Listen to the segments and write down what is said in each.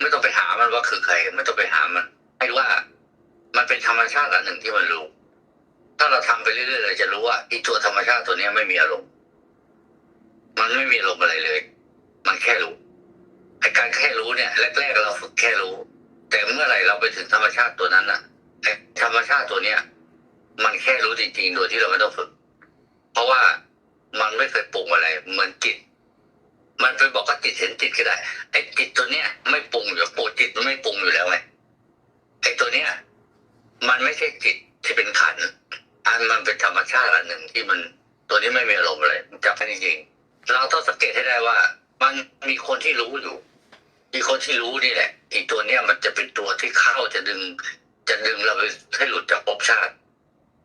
ไม่ต้องไปหามันว่าคือใครไม่ต้องไปหามันให้รู้ว่า มันเป็นธรรมชาติอันหนึ่งที่มันรู้ ถ้าเราทำไปเรื่อยๆเราจะรู้ว่าไอีตัวธรรมชาติตัวเนี้ยไม่มีอารมณ์มันไม่มีอารมณ์อะไรเลย มันแค่รู้ไอ้การแค่รู้เนี่ยแรกๆเราฝึกแค่รู้ แต่เมื่อไหร่เราไปถึงธรรมชาติตัวนั้นน่ะไอ้ธรรมชาติตัวเนี้ยมันแค่รู้จริงๆโดยที่เราไม่ต้องฝึก เพราะว่ามันไม่เคยปรุงอะไรเหมือนจิต มันไปบอกว่าจิตเห็นจิตก็ได้ ไอ้จิตตัวเนี้ยไม่ปรุงอยู่ปูจิตมันไม่ปรุงอยู่แล้วไงไอ้ตัวเนี้ย มันไม่ใช่จิตที่เป็นขัน อันมันเป็นธรรมชาติอันหนึ่งที่มันตัวนี้ไม่มีอารมณ์อะไรมันจับได้จริงๆเราต้องสังเกตให้ได้ว่า มันมีคนที่รู้อยู่ มีคนที่รู้นี่แหละอีกตัวเนี้ยมันจะเป็นตัวที่เข้าจะดึง จะดึงเราไปให้หลุดจากภพชาติ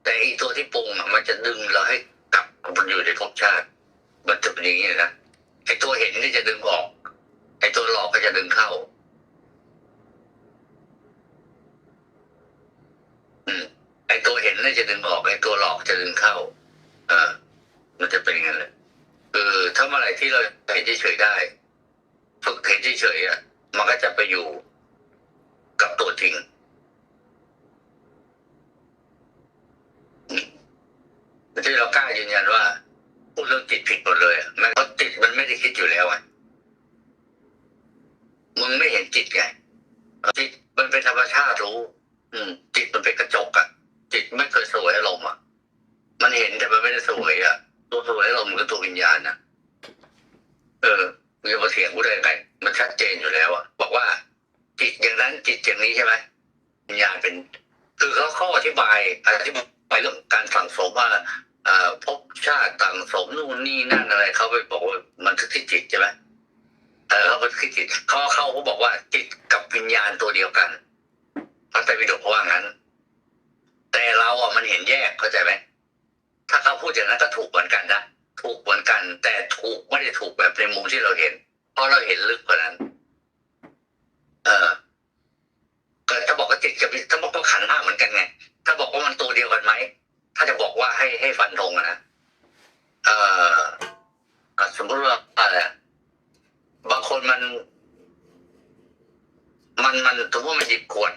แต่อีกตัวที่ปรุงอะมันจะดึง จะดึงออก ไอ้ตัวหลอกก็จะดึงเข้า อืม ไอ้ตัวเห็นนี่จะดึงออก ไอ้ตัวหลอกจะดึงเข้า เออ มันจะเป็นอย่างนั้นเลยคือถ้าเมื่อไหร่ที่เราเห็นเฉยๆได้ ฝึกเห็นเฉยๆอะ มันก็จะไปอยู่กับตัวจริงที่เรากล้ายืนยันว่าพูดเรื่องจิตผิดหมดเลยอะแม้เพราะจิตมันไม่ได้คิดอยู่แล้วไงมึงไม่เห็น จิตไงจิตมันเป็นธรรมชาติรู้ อืม จิตมันเป็นกระจกอะจิตไม่เคยสวยอารมณ์อะมันเห็นแต่มันไม่ได้สวยอะตัวสวยอารมณ์ก็ตัววิญญาณนะเออมึงจะมาเถียงกูได้ยังไงมันชัดเจนอยู่แล้วอะบอกว่า จิตอย่างนั้นจิตอย่างนี้ใช่ไหมวิญญาณเป็น คือเขาข้ออธิบายอธิบายเรื่องการสั่งสมว่าอ่อภพชาติต่างสมนู่นนี่นั่นอะไรเขาไปบอกว่ามันทึกที่จิตใช่ไหม เออเขาไปทึกที่จิตเขาเขาเขาบอกว่าจิตกับวิญญาณตัวเดียวกันพระไตรปิฎกว่างั้น แต่เราอะมันเห็นแยกเข้าใจไหมถ้าเขาพูดอย่างนั้นก็ถูกเหมือนกันนะถูกเหมือนกัน แต่ถูกไม่ได้ถูกแบบในมุมที่เราเห็น เพราะเราเห็นลึกกว่านั้น เออก็ถ้าบอกว่าจิตกับวิถ้าบอกว่าขันธ์ห้าเหมือนกันไง ถ้าบอกว่ามันตัวเดียวกันไหม ถ้าจะบอกว่าให้ให้ฟันธงอะนะ เอ่ออะสมมติว่าอะไรอะบางคนมัน มันมันสมมติว่ามันหยิบขวด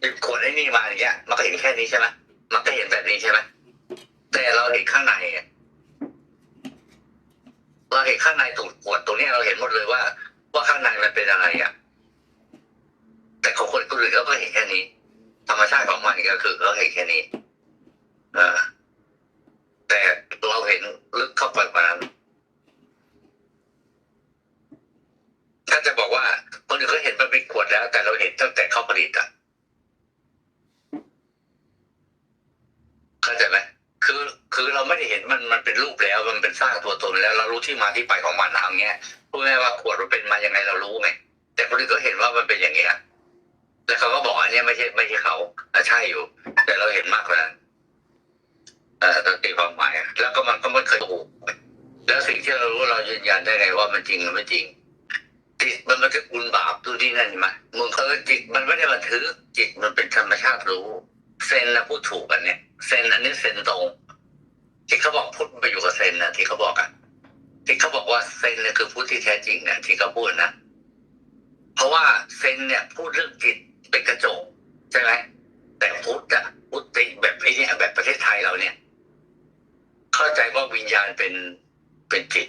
หยิบขวดไอ้นี่มาอย่างเงี้ย มันก็เห็นแค่นี้ใช่ไหมมันก็เห็นแบบนี้ใช่ไหมแต่เราเห็นข้างในเราเห็นข้างในตรงขวดตรงนี้เราเห็นหมดเลยว่า ว่าข้างในมันเป็นอะไรอะ แต่ของคนคนอื่นเขาก็เห็นแค่นี้ ธรรมชาติของมันก็คือเขาเห็นแค่นี้ เออแต่เราเห็นลึกเข้าไปกว่านั้น ถ้าจะบอกว่า คนอื่นเขาเห็นมันเป็นขวดแล้ว แต่เราเห็นตั้งแต่เขาผลิตอะ เข้าใจไหมคือคือเราไม่ได้เห็นมันมันเป็นรูปแล้ว มันเป็นสร้างตัวตนแล้วเรารู้ที่มาที่ไปของมันเอาเงี้ยพูดง่ายว่าขวดมันเป็นมาอยังไงเรารู้ไงแต่คนอื่นก็เห็นว่ามันเป็นอย่างเงี้ยแล้วเขาก็บอกอันนี้ไม่ใช่ไม่ใช่เขาใช่อยู่ แต่เราเห็นมากกว่านั้นเอ่อตีความหมายแล้วก็มันก็ไม่เคยถูกแล้วสิ่งที่เรารู้เรายืนยันได้ไงว่ามันจริงหรือไม่จริงจิตมันบันทึกบุญบาปดูที่นั่นมามึงเคยจิตมันไม่ได้บันทึกจิตมันเป็นธรรมชาติรู้เซนนะพูดถูกกันเนี่ย เซนอันนี้เซนตรงที่เขาบอกพุทธไปอยู่กับเซนนะที่เขาบอกอะที่เขาบอกว่าเซนเนี่ยคือพุทธที่แท้จริงเนี่ยที่เขาพูดนะเพราะว่าเซนเนี่ยพูดเรื่องจิตเป็นกระจกใช่ไหมแต่พุทธอะพุทธิแบบไอ้นี่แบบประเทศไทยเราเนี่ย เข้าใจว่าวิญญาณเป็นเป็นจิต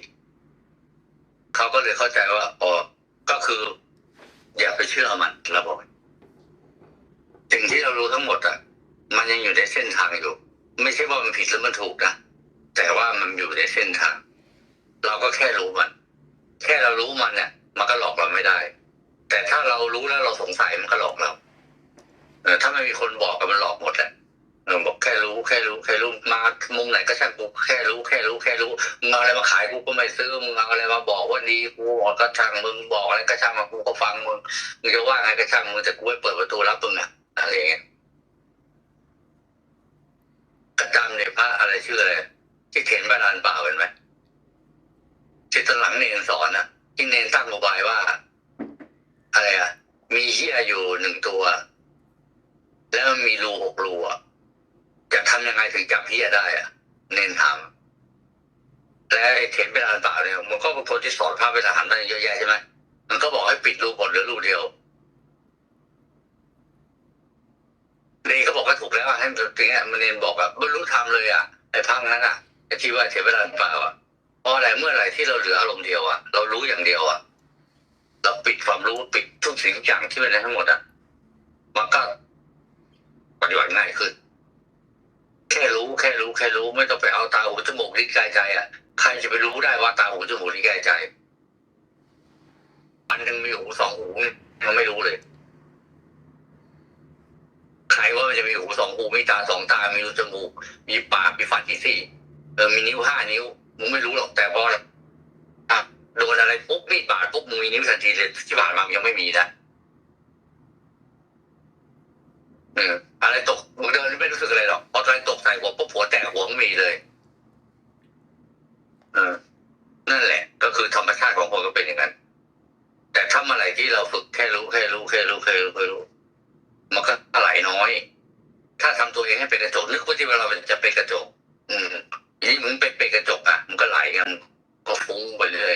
เขาก็เลยเข้าใจว่าอ๋อก็คือ อย่าไปเชื่อมันเราบอกสิ่งที่เรารู้ทั้งหมดอะ มันยังอยู่ในเส้นทางอยู่ ไม่ใช่ว่ามันผิดหรือมันถูกนะแต่ว่ามันอยู่ในเส้นทาง เราก็แค่รู้มัน แค่เรารู้มันเนี่ยมันก็หลอกเราไม่ได้ แต่ถ้าเรารู้แล้วเราสงสัยมันก็หลอกเราเออถ้าไม่มีคนบอกก็มันหลอกหมดแหละเออบอกแค่รู้แค่รู้แค่รู้มามุมไหนก็ช่างกูแค่รู้แค่รู้แค่รู้มึงเอาอะไรมาขายกูก็ไม่ซื้อมึงเอาอะไรมาบอกว่าดีกูก็ช่างมึงบอกอะไรก็ช่างมากูก็ฟังมึงมึงจะว่าไงก็ช่างมึงแต่กูไม่เปิดประตูรับมึงอะอะไรอย่างเงี้ย จำเนี่ยพระอะไรชื่ออะไรที่เขียนบาลานเปล่าเห็นไหมที่ตอนหลังเนนสอนอะที่เนนตั้งอุบายว่า อะไรอะมีเหี้ยอยู่หนึ่งตัว แล้วมันมีรูหกรูอะจะทำยังไงถึงจับเฮียได้อะเน้นทำและไอ้เขียนเป็นอันเปล่าเนี่ยมันก็เป็นคนที่สอนพระเป็นทหารได้เยอะแยะใช่ไหมมันก็บอกให้ปิดรูบทเหรือรูเดียว อย่างเงี้ยมันเนนบอกอะบรรลุธรรมเลยอะไอ้พังนั้นอะไอ้ที่ว่าเสียเวลาเปล่าอะเพราะอะไรเมื่อไหร่ที่เราเหลืออารมณ์เดียวอะเรารู้อย่างเดียวอะเราปิดความรู้ปิดทุกสิ่งทุกอย่างที่เป็นทั้งหมดอะมันก็ปฏิบัติง่ายขึ้น แค่รู้แค่รู้แค่รู้ไม่ต้องไปเอาตาหูจมูกลิ้นกายใจอะใครจะไปรู้ได้ว่าตาหูจมูกลิ้นกายใจอันหนึ่งมีหูสองหูนี่มันไม่รู้เลย ใครว่ามันจะมีหูสองหูมีตาสองตา มีรูจมูก มีปาก มีฟันที่สี่เออ มีนิ้วห้านิ้ว มึงไม่รู้หรอก แต่พออะโดนอะไรปุ๊บมีดบาดปุ๊บมึงมีนิ้วทันทีเลยที่ผ่านมายังไม่มีนะเอออะไรตกมึงเดินไม่รู้สึกอะไรหรอก พออะไรตกใส่หัวปุ๊บหัวแตกหัวมึงมีเลยเออนั่นแหละ ก็คือธรรมชาติของคนก็เป็นอย่างนั้น แต่ถ้าเมื่อไหร่ที่เราฝึกแค่รู้แค่รู้แค่รู้แค่รู้แค่รู้ มันก็ไหลน้อย ถ้าทำตัวเองให้เป็นกระจกนึกว่าที่เราจะเป็นกระจก อืมนี่มึงเป็นเป็นกระจกอะมันก็ไหลกันก็ฟุ้งไปเรื่อย